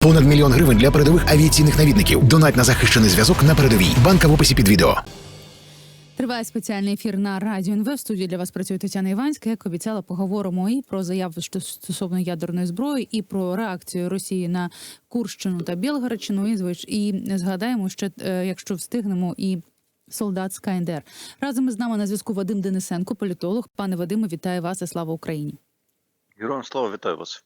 Понад мільйон гривень для передових авіаційних навідників. Донать на захищений зв'язок на передовій. Банка в описі під відео. Триває спеціальний ефір на радіо НВ. В студії для вас працює Тетяна Іванська. Як обіцяла, поговоримо і про заяву що стосовно ядерної зброї, і про реакцію Росії на Курщину та Білгородщину. І звич і згадаємо, що е, якщо встигнемо, і солдат з КНДР. Разом із нами на зв'язку Вадим Денисенко, політолог. Пане Вадиме, вітаю вас і слава Україні. Героям слава вітаю вас.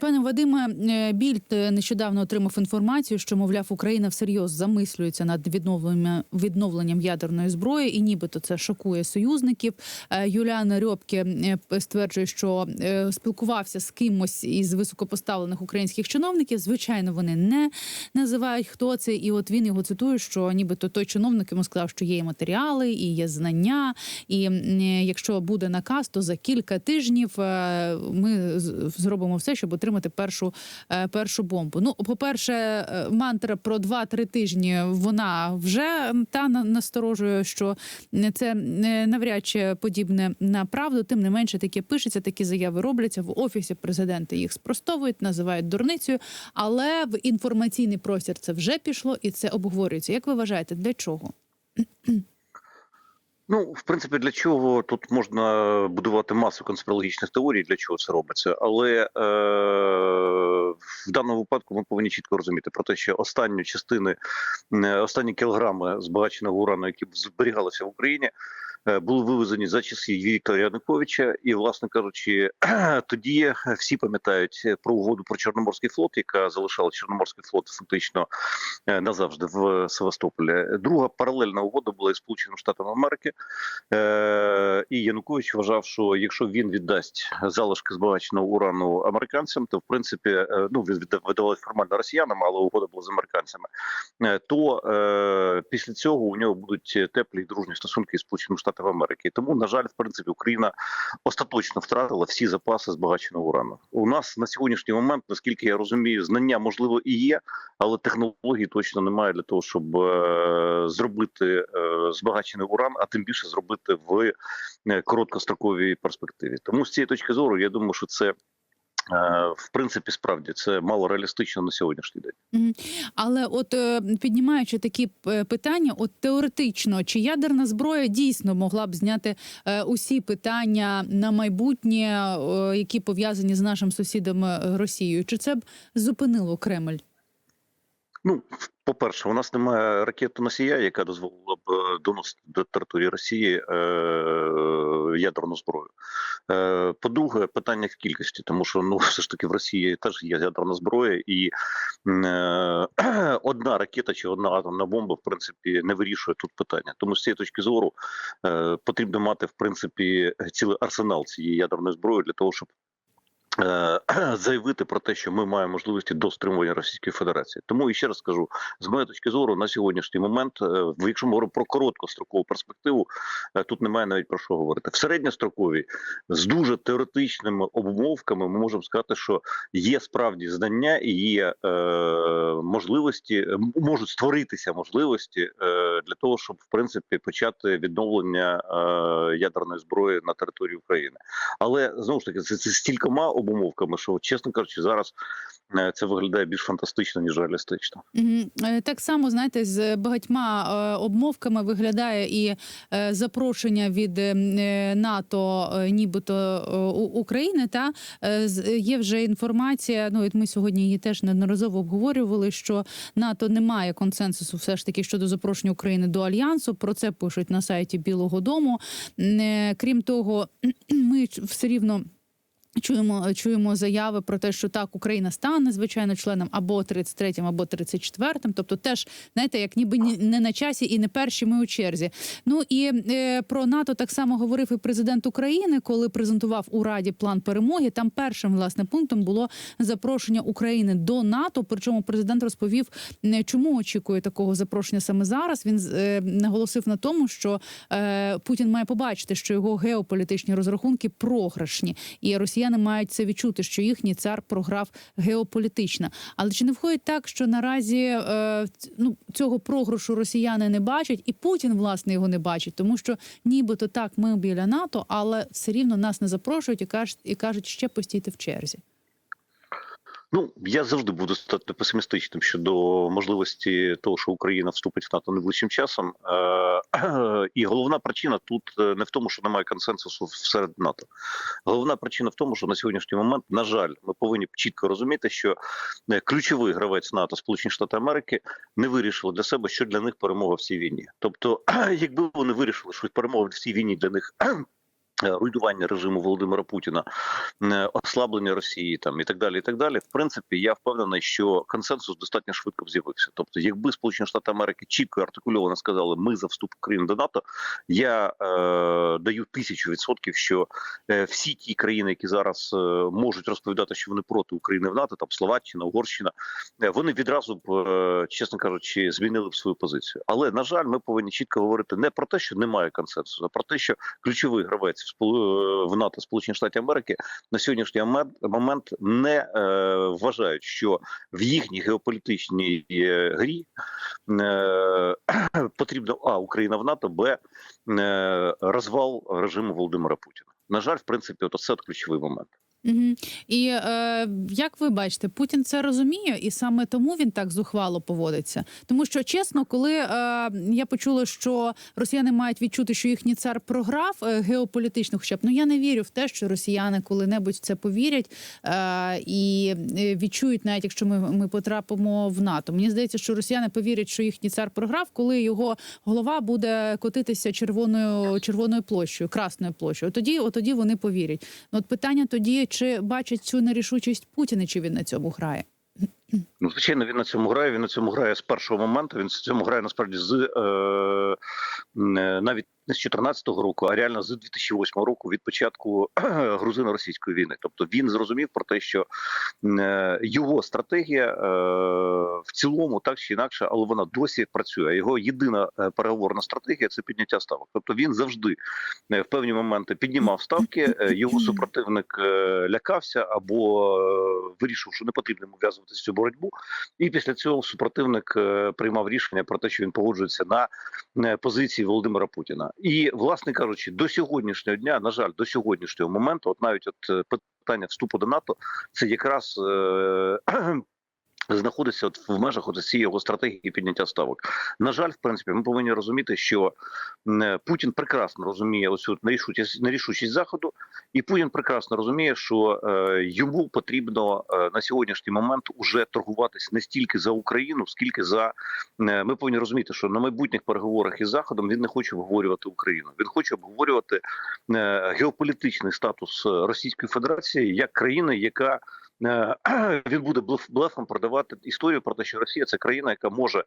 Пане Вадиме, е, Більд нещодавно отримав інформацію, що мовляв Україна всерйоз замислюється над відновленням відновленням ядерної зброї, і нібито це шокує союзників. Е, Юліан Рьобке е, стверджує, що е, спілкувався з кимось із високопоставлених українських чиновників. Звичайно, вони не називають хто це, і от він його цитує, що нібито той чиновник йому сказав, що є матеріали, і є знання. І е, якщо буде наказ, то за кілька тижнів е, ми зробимо все, щоб отримати першу, е, першу бомбу. Ну, по-перше, е, мантра про 2-3 тижні вона вже та на- насторожує, що це навряд чи подібне на правду. Тим не менше, таке пишеться, такі заяви робляться в офісі президента. Їх спростовують, називають дурницею, але в інформаційний простір це вже пішло і це обговорюється. Як ви вважаєте, для чого? Ну, в принципі, для чого тут можна будувати масу конспірологічних теорій, для чого це робиться, але е, в даному випадку ми повинні чітко розуміти про те, що останні частини, е, останні кілограми збагаченого урану, які зберігалися в Україні, були вивезені за часів Віктора Януковича, і, власне кажучи, тоді всі пам'ятають про угоду про Чорноморський флот, яка залишала Чорноморський флот фактично е, назавжди в Севастополі. Друга паралельна угода була із Сполученими Штатами Америки. І Янукович вважав, що якщо він віддасть залишки збагаченого урану американцям, то в принципі е, ну він видавали формально росіянам, але угода була з американцями. е, То е, після цього у нього будуть теплі і дружні стосунки із Сполученими Штатами Америки. Тому, на жаль, в принципі, Україна остаточно втратила всі запаси збагаченого урану. У нас на сьогоднішній момент, наскільки я розумію, знання можливо і є, але технологій точно немає для того, щоб е, зробити е, збагачений уран, а тим більше зробити в короткостроковій перспективі. Тому з цієї точки зору, я думаю, що це. е, В принципі, справді це мало реалістично на сьогоднішній день. Але от е, піднімаючи такі е, питання, от теоретично, чи ядерна зброя дійсно могла б зняти е, усі питання на майбутнє, е, які пов'язані з нашим сусідом е, Росією? Чи це б зупинило Кремль? Ну, по-перше, у нас немає ракети носія, яка дозволила б е, доносити до території Росії е, ядерну зброю. Е, по-друге, питання в кількості, тому що ну все ж таки в Росії теж є ядерна зброя, і е, одна ракета чи одна атомна бомба, в принципі, не вирішує тут питання. Тому з цієї точки зору е, потрібно мати в принципі цілий арсенал цієї ядерної зброї для того, щоб заявити про те, що ми маємо можливості до стримування Російської Федерації. Тому і ще раз скажу, з моєї точки зору, на сьогоднішній момент, е, якщо ми говоримо про короткострокову перспективу, е, тут немає навіть про що говорити. В середньостроковій з дуже теоретичними обумовками ми можемо сказати, що є справді знання і є е, можливості, е, можуть створитися можливості е, для того, щоб в принципі почати відновлення е, ядерної зброї на території України. Але знову ж таки, це, це стількома обумовками, що чесно кажучи, зараз е, це виглядає більш фантастично ніж реалістично. Е, Так само, знаєте, з багатьма е, обмовками виглядає і запрошення від НАТО, нібито України. Та є вже інформація. Ну от ми сьогодні її теж неодноразово обговорювали. Що НАТО не має консенсусу, все ж таки щодо запрошення України до альянсу. Про це пишуть на сайті Білого Дому. Крім того, ми все рівно. Чуємо, чуємо заяви про те, що так Україна стане звичайно членом або 33-м, або 34-м. Тобто, теж знаєте, як ніби ні- не на часі і не перші ми у черзі. Ну і е, про НАТО так само говорив і президент України, коли презентував у Раді план перемоги. Там першим власне пунктом було запрошення України до НАТО. Причому президент розповів, е, чому очікує такого запрошення саме зараз. Він е, наголосив на тому, що е, Путін має побачити, що його геополітичні розрахунки програшні, і росіяни мають це відчути, що їхній цар програв геополітично. Але чи не входить так, що наразі е, ну цього програшу росіяни не бачать, і Путін власне його не бачить, тому що нібито так ми біля НАТО, але все рівно нас не запрошують і кажуть, і кажуть, ще постійте в черзі. Ну я завжди буду достатньо песимістичним щодо можливості того, що Україна вступить в НАТО найближчим часом. Е, І головна причина тут е, не в тому, що немає консенсусу серед НАТО. Головна причина в тому, що на сьогоднішній момент, на жаль, ми повинні чітко розуміти, що е, ключовий гравець НАТО, Сполучені Штати Америки, не вирішили для себе, що для них перемога в цій війні. Тобто, якби вони вирішили, що перемога в цій війні для них. Е, Руйнування режиму Володимира Путіна, е, ослаблення Росії там і так далі. І так далі. В принципі, я впевнений, що консенсус достатньо швидко з'явився. Тобто, якби Сполучені Штати Америки чітко і артикульовано сказали, ми за вступ України до НАТО, я е, даю тисячу відсотків, що е, всі ті країни, які зараз е, можуть розповідати, що вони проти України в НАТО, там Словаччина, Угорщина, вони відразу б, е, чесно кажучи, змінили б свою позицію. Але на жаль, ми повинні чітко говорити не про те, що немає консенсусу, а про те, що ключовий гравець в Сполу- в НАТО Сполучені Штати Америки на сьогоднішній момент- не е, вважають, що в їхній геополітичній е, грі е, потрібно а Україна в НАТО, б е, розвал режиму Володимира Путіна. На жаль, в принципі, це ключовий момент. Угу. І е, як ви бачите, Путін це розуміє, і саме тому він так зухвало поводиться. Тому що чесно, коли е, я почула, що росіяни мають відчути, що їхній цар програв е, геополітично, хоча б ну я не вірю в те, що росіяни коли-небудь в це повірять е, і е, відчують, навіть якщо ми, ми потрапимо в НАТО. Мені здається, що росіяни повірять, що їхній цар програв, коли його голова буде котитися червоною червоною площею, красною площею. Тоді, от тоді вони повірять. Ну, от питання тоді, чи бачить цю нерішучість Путіна, чи він на цьому грає? Ну, звичайно, він на цьому грає. Він на цьому грає з першого моменту. Він на цьому грає насправді з е, е, навіть не з 14-го року, а реально з 2008 року від початку грузино-російської війни. Тобто він зрозумів про те, що е, його стратегія е, в цілому так чи інакше, але вона досі працює. Його єдина е, переговорна стратегія це підняття ставок. Тобто він завжди е, в певні моменти піднімав ставки. Його супротивник лякався або вирішив, що не потрібно йому в'язуватися цю боротьбу. І після цього супротивник е, приймав рішення про те, що він погоджується на е, позиції Володимира Путіна. І, власне кажучи, до сьогоднішнього дня, на жаль, до сьогоднішнього моменту, от навіть от е, питання вступу до НАТО, це якраз. Знаходиться от в межах от цієї його стратегії підняття ставок. На жаль, в принципі, ми повинні розуміти, що е, Путін прекрасно розуміє оцю нерішучість, нерішучість заходу, і Путін прекрасно розуміє, що е, йому потрібно е, на сьогоднішній момент уже торгуватись не стільки за Україну, скільки за е, ми повинні розуміти, що на майбутніх переговорах із заходом він не хоче обговорювати Україну. Він хоче обговорювати е, геополітичний статус Російської Федерації як країни, яка е, він буде блефом продавати історію про те, що Росія це країна, яка може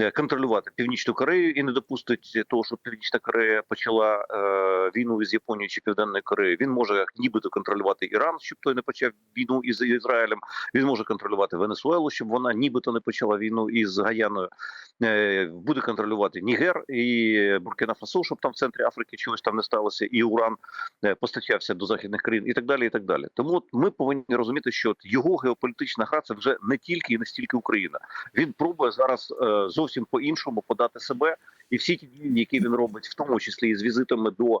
е, контролювати Північну Корею і не допустить того, щоб Північна Корея почала е, війну із Японією чи Південною Кореєю. Він може нібито контролювати Іран, щоб той не почав війну із Ізраїлем. Він може контролювати Венесуелу, щоб вона нібито не почала війну із Гаяною. Е, буде контролювати Нігер і Буркіна Фасо, щоб там в центрі Африки чогось там не сталося, і Уран е, постачався до західних країн, і так далі. І так далі. Тому ми повинні розуміти, що от його геополітична гра це вже не тільки і не стільки Україна. Він пробує зараз е, зовсім по-іншому подати себе, і всі ті дії, які він робить, в тому числі і з візитами до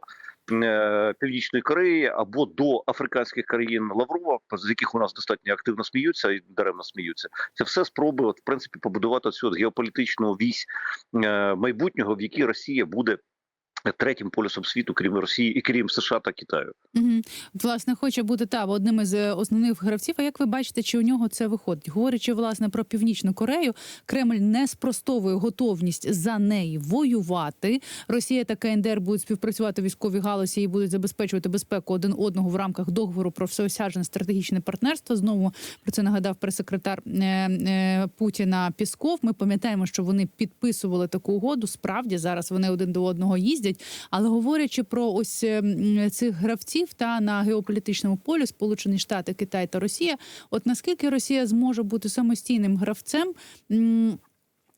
е, Північної Кореї або до африканських країн Лаврова, з яких у нас достатньо активно сміються і даремно сміються. Це все спроби, от, в принципі, побудувати цю от геополітичну вісь е, майбутнього, в якій Росія буде третім полюсом світу, крім Росії і крім США та Китаю. Угу. Власне, хоче бути та одним із е, основних гравців. А як ви бачите, чи у нього це виходить? Говорячи власне про північну Корею, Кремль не спростовує готовність за неї воювати. Росія та КНДР будуть співпрацювати в військовій галузі і будуть забезпечувати безпеку один одного в рамках договору про всеосяжне стратегічне партнерство. Знову про це нагадав прес-секретар е, е, Путіна Пісков. Ми пам'ятаємо, що вони підписували таку угоду. Справді зараз вони один до одного їздять. Але говорячи про ось ем, цих гравців та на геополітичному полі Сполучені Штати, Китай та Росія, от наскільки Росія зможе бути самостійним гравцем?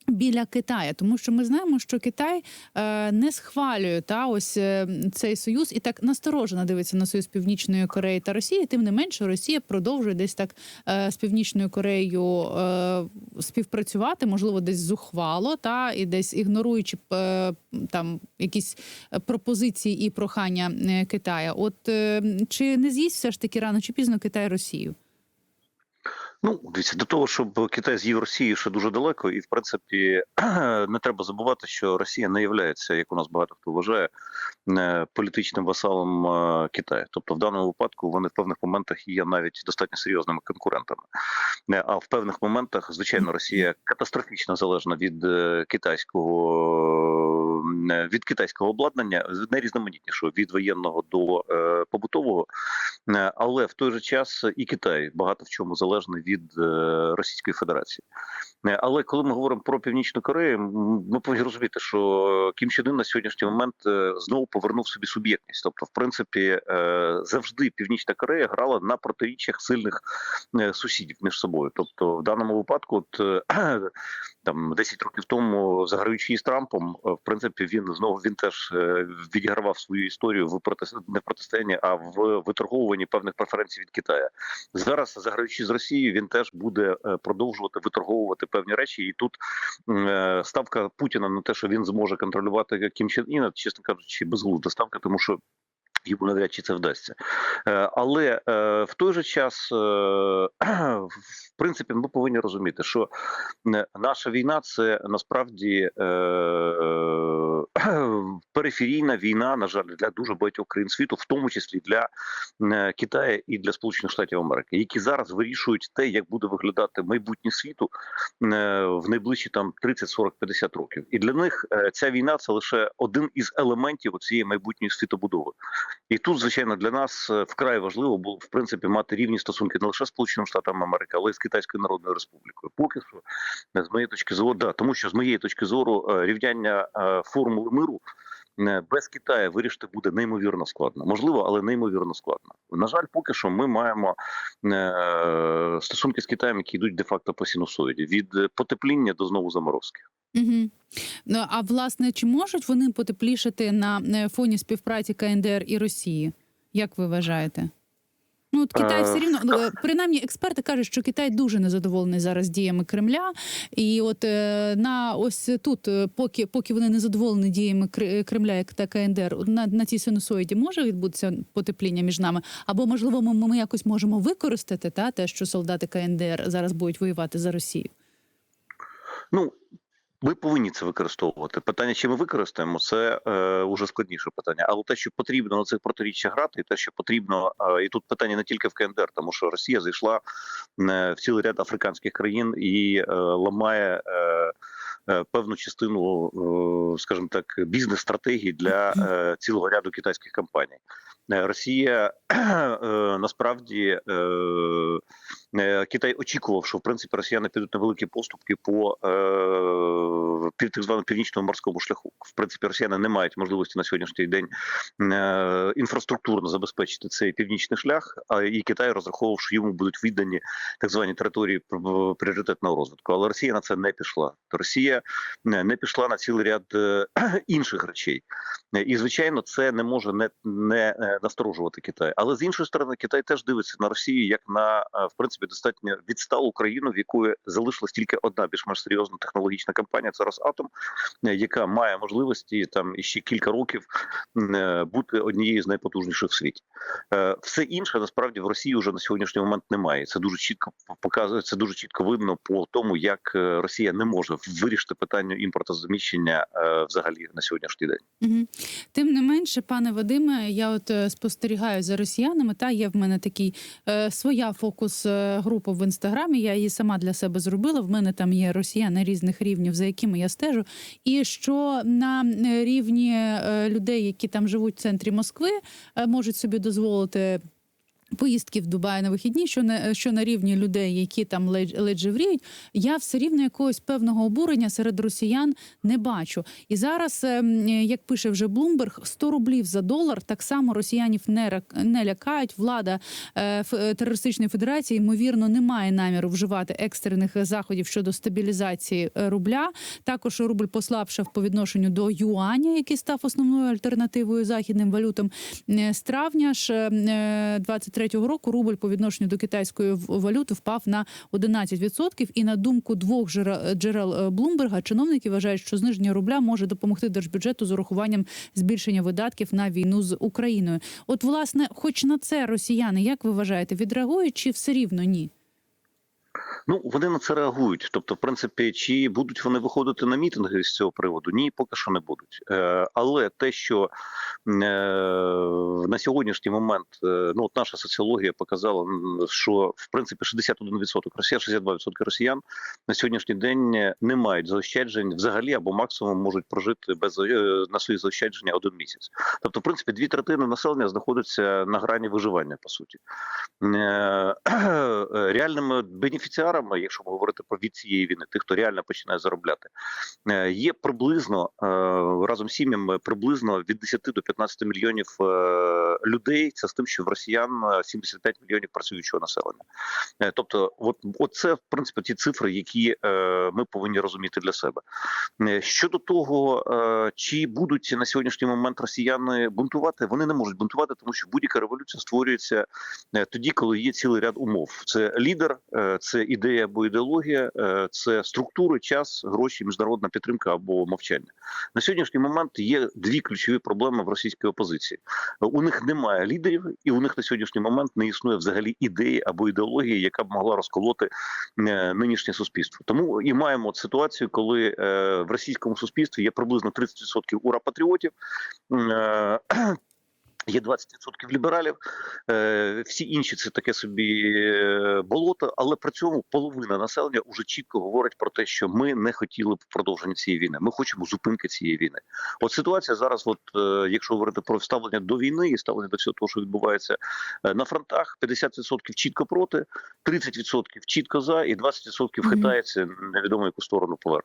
Біля Китая, тому що ми знаємо, що Китай е, не схвалює та ось е, цей союз і так насторожено дивиться на союз Північної Кореї та Росії. Тим не менше, Росія продовжує десь так е, з Північною Кореєю е, співпрацювати, можливо, десь зухвало, та і десь ігноруючи е, там якісь пропозиції і прохання е, Китая. От е, чи не з'їсть все ж таки рано чи пізно Китай Росію? Ну, дивіться, до того, щоб Китай з'їв Росію, ще дуже далеко, і в принципі не треба забувати, що Росія не є, як у нас багато хто вважає, е, політичним васалом е, Китаю. Тобто, в даному випадку вони в певних моментах є навіть достатньо серйозними конкурентами. Е, А в певних моментах, звичайно, Росія катастрофічно залежна від китайського від китайського обладнання, найрізноманітнішого від воєнного до е, побутового. Е, Але в той же час і Китай багато в чому залежний від е, Російської Федерації. Але коли ми говоримо про Північну Корею, ми повинні розуміти, що Кім Чен Ын на сьогоднішній момент знову повернув собі суб'єктність. Тобто, в принципі, завжди Північна Корея грала на протиріччях сильних сусідів між собою. Тобто, в даному випадку, от там 10 років тому, заграючи із Трампом, е, в принципі, він знову він теж е, відігравав свою історію в проти не в а в виторговуванні певних преференцій від Китаю. Зараз заграючи з Росією, він теж буде е, продовжувати виторговувати певні речі. І тут ставка Путіна на те, що він зможе контролювати Кім Чен Іна, чесно кажучи, безглузда ставка, тому що. Йому навряд чи це вдасться, Е, але е, в той же час, е, в принципі, ми повинні розуміти, що наша війна це насправді периферійна війна, на жаль, для дуже багатьох країн світу, в тому числі для е, Китаю і для Сполучених Штатів Америки, які зараз вирішують те, як буде виглядати майбутнє світу е, в найближчі там 30, 40, 50 років. І для них е, ця війна це лише один із елементів цієї майбутньої світобудови. І тут, звичайно, для нас вкрай важливо було в принципі мати рівні стосунки не лише з Сполученими Штатами Америки, але й з Китайською Народною Республікою. Поки що, з моєї точки зору, да, тому що з моєї точки зору рівняння е, формули миру. е, Без Китаю вирішити буде неймовірно складно, можливо, але неймовірно складно. На жаль, поки що ми маємо е, стосунки з Китаєм, які йдуть де-факто по синусоїді від потепління до знову заморозки. Угу. Ну а власне, чи можуть вони потеплішати на е, фоні співпраці КНДР і Росії? Як ви вважаєте? Ну, от Китай Е, все рівно ну, е, принаймні експерти кажуть, що Китай дуже незадоволений зараз діями Кремля. І от е, на ось тут, поки поки вони не задоволені діями Кр- Кремля, як та КНДР, на, на цій синусоїді може відбутися потепління між нами? Або можливо, ми, ми якось можемо використати та те, що солдати КНДР зараз будуть воювати за Росію. Ну ми повинні це використовувати. Питання, чи ми використаємо, це е, уже складніше питання. Але те, що потрібно на цих протиріччях грати, і те, що потрібно, е, і тут питання не тільки в КНДР, тому що Росія зайшла е, в цілий ряд африканських країн і е, ламає. Е, е, Певну частину, е, скажімо так, бізнес-стратегії для е, цілого ряду китайських компаній. Росія е, насправді е, Китай очікував, що в принципі росіяни підуть на великі поступки по е, так званому північному морському шляху. В принципі, росіяни не мають можливості на сьогоднішній день е, інфраструктурно забезпечити цей північний шлях. А і Китай розраховував, що йому будуть віддані так звані території пр- пріоритетного розвитку. Але Росія на це не пішла. Росія не, не пішла на цілий ряд е, інших речей. Е, І звичайно, це не може не, не е, насторожувати Китай. Але з іншої сторони, Китай теж дивиться на Росію як на е, в принципі достатньо відсталу країну, в якої залишилась тільки одна більш-менш серйозна технологічна компанія. Це Росатом, е, яка має можливості там іще кілька років е, бути однією з найпотужніших в світі. Е, Все інше насправді в Росії вже на сьогоднішній момент немає. Це дуже чітко показує. Це дуже чітко видно по тому, як Росія не може вирішити питання імпортозаміщення взагалі на сьогоднішній день. Тим не менше, пане Вадиме, я от спостерігаю за росіянами. Та є в мене такий е, своя фокус група в інстаграмі. Я її сама для себе зробила. В мене там є росіяни різних рівнів, за якими я стежу. І що на е, рівні е, людей, які там живуть в центрі Москви, е, можуть собі дозволити поїздки в Дубай на вихідні, що на що на рівні людей, які там ледь, живріють, я все рівно якогось певного обурення серед росіян не бачу. І зараз, ем, як пише вже Блумберг, 100 рублів за долар так само росіянів не не лякають. Влада е, е, терористичної федерації ймовірно не має наміру вживати екстрених заходів щодо стабілізації е, рубля. Також рубль послабшав по відношенню до юаня, який став основною альтернативою західним валютам з травня ж ем, 23 2023 року рубль по відношенню до китайської валюти впав на 11%. І на думку двох джерел е, Блумберга, чиновники вважають, що зниження рубля може допомогти держбюджету з урахуванням збільшення видатків на війну з Україною. От, власне, хоч на це росіяни, як ви вважаєте, відреагують чи все рівно ні? Ну, вони на це реагують. Тобто, в принципі, чи будуть вони виходити на мітинги з цього приводу? Ні, поки що не будуть. Е, але те, що е, на сьогоднішній момент е, ну от наша соціологія показала, що в принципі 61% росіян, 62% росіян на сьогоднішній день не мають заощаджень взагалі або максимум можуть прожити без на свої заощадження один місяць. Тобто, в принципі, дві третини населення знаходяться на грані виживання, по суті. Реальними бенефіціарами, якщо ми говорити про від цієї війни, тих, хто реально починає заробляти, е, є приблизно е, разом з сім'ями приблизно від 10 до 15 мільйонів е, людей. Це з тим, що в росіян е, 75 мільйонів працюючого населення. Тобто, от, от це в принципі ті цифри, які ми повинні розуміти для себе. Щодо того, чи будуть на сьогоднішній момент росіяни бунтувати, вони не можуть бунтувати, тому що будь-яка революція створюється тоді, коли є цілий ряд умов. Це лідер, це ідея або ідеологія, е, це структури, час, гроші, міжнародна підтримка або мовчання. На сьогоднішній момент є дві ключові проблеми в російській опозиції. У них немає лідерів, і у них на сьогоднішній момент не існує взагалі ідеї або ідеології, яка б могла розколоти е, нинішнє суспільство. Тому і маємо ситуацію, коли е, в російському суспільстві є приблизно 30% ура-патріотів. е, Є 20% лібералів, е, всі інші це таке собі е, болото, але при цьому половина населення вже чітко говорить про те, що ми не хотіли б продовження цієї війни. Ми хочемо зупинки цієї війни. От ситуація зараз, от е, якщо говорити про ставлення до війни і ставлення до всього того, що відбувається на фронтах, 50% чітко проти, 30% чітко за, і 20% Мгм. хитається невідомо яку сторону повернуть.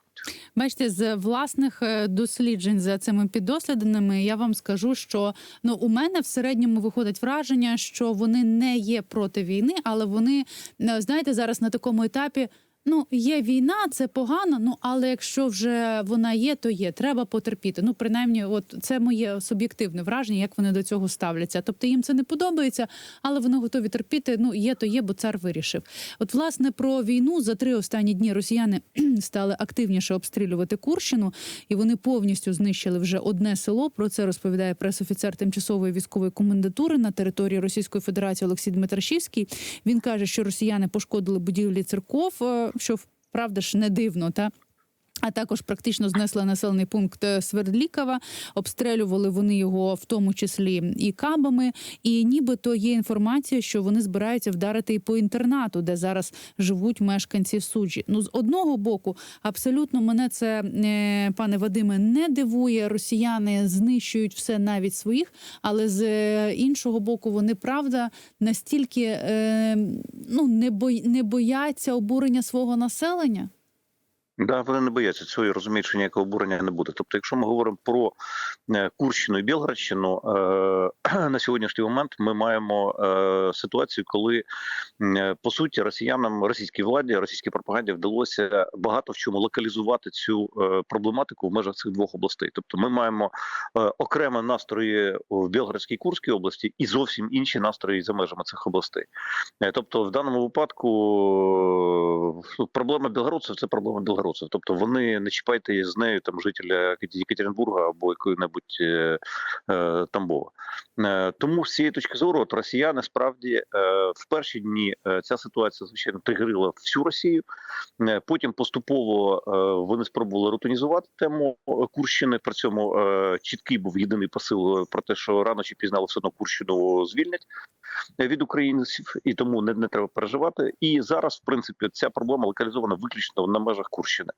Бачите, з власних досліджень за цими піддослідними я вам скажу, що ну у мене в середньому виходить враження, що вони не є проти війни, але вони е, знаєте зараз на такому етапі. Ну, є війна, це погано. Ну але якщо вже вона є, то є. Треба потерпіти. Ну, принаймні, от це моє суб'єктивне враження, як вони до цього ставляться. Тобто їм це не подобається, але вони готові терпіти. Ну, є, то є, бо цар вирішив. От, власне, про війну за три останні дні росіяни стали активніше обстрілювати Курщину, і вони повністю знищили вже одне село. Про це розповідає пресофіцер тимчасової військової комендатури на території Російської Федерації Олексій Дмитрашівський. Він каже, що росіяни пошкодили будівлі церков, що правда ж не дивно, та. А також практично знесли населений пункт е, Свердлікова, обстрелювали вони його в тому числі і кабами. І нібито є інформація, що вони збираються вдарити і по інтернату, де зараз живуть мешканці суджі. Ну з одного боку, абсолютно мене це, е, пане Вадиме, не дивує. Росіяни знищують все навіть своїх, але з е, іншого боку, вони правда настільки ну не бояться обурення свого населення. Да, вони не бояться цього і розуміють, що ніякого обурення не буде. Тобто, якщо ми говоримо про е, Курщину і Білградщину, е, на сьогоднішній момент ми маємо е, ситуацію, коли по суті росіянам, російській владі, російській пропаганді вдалося багато в чому локалізувати цю проблематику в межах цих двох областей. Тобто, ми маємо окремі настрої в Білградській Курській області і зовсім інші настрої за межами цих областей. Тобто, в даному випадку проблема білгородців це проблема білгородців. Тобто вони не чіпайте з нею там жителя Екатеринбурга або якої-небудь е, е, Тамбова. Е, тому з цієї точки зору, от росіяни справді е, в перші дні е, ця ситуація звичайно тригерила всю Росію. Е, потім поступово е, вони спробували рутинізувати тему е, Курщини. При цьому е, чіткий був єдиний посил про те, що рано чи пізно все одно Курщину звільнять е, від українців, і тому не, не треба переживати. І зараз, в принципі, ця проблема локалізована виключно на межах Курщини.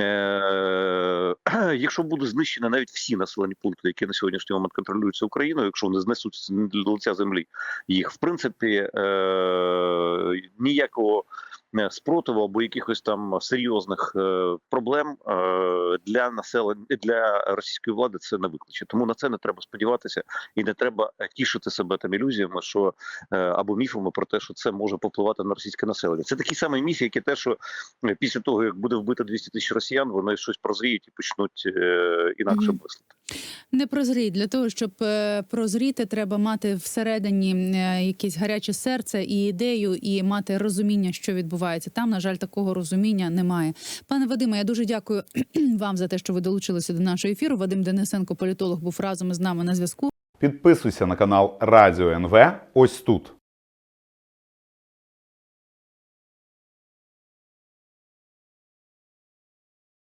Е, якщо будуть знищені навіть всі населені пункти, які на сьогоднішній момент контролюються Україною, якщо вони знесуть з лиця землі, їх в принципі е, ніякого спротиву або якихось там серйозних е, проблем е, для населення для російської влади це не викличе. Тому на це не треба сподіватися, і не треба е, тішити себе там ілюзіями, що е, або міфами про те, що це може попливати на російське населення. Це такий самий міф, як і те, що е, після того як буде вбито 200 тисяч росіян, вони щось прозріють і почнуть е, інакше мислити. Не прозріть для того, щоб е, прозріти, треба мати всередині е, якесь гаряче серце і ідею, і мати розуміння, що відбувається. Там, на жаль, такого розуміння немає. Пане Вадиме, я дуже дякую вам за те, що ви долучилися до нашого ефіру. Вадим Денисенко, політолог, був разом із нами на зв'язку. Підписуйся на канал Радіо НВ ось тут.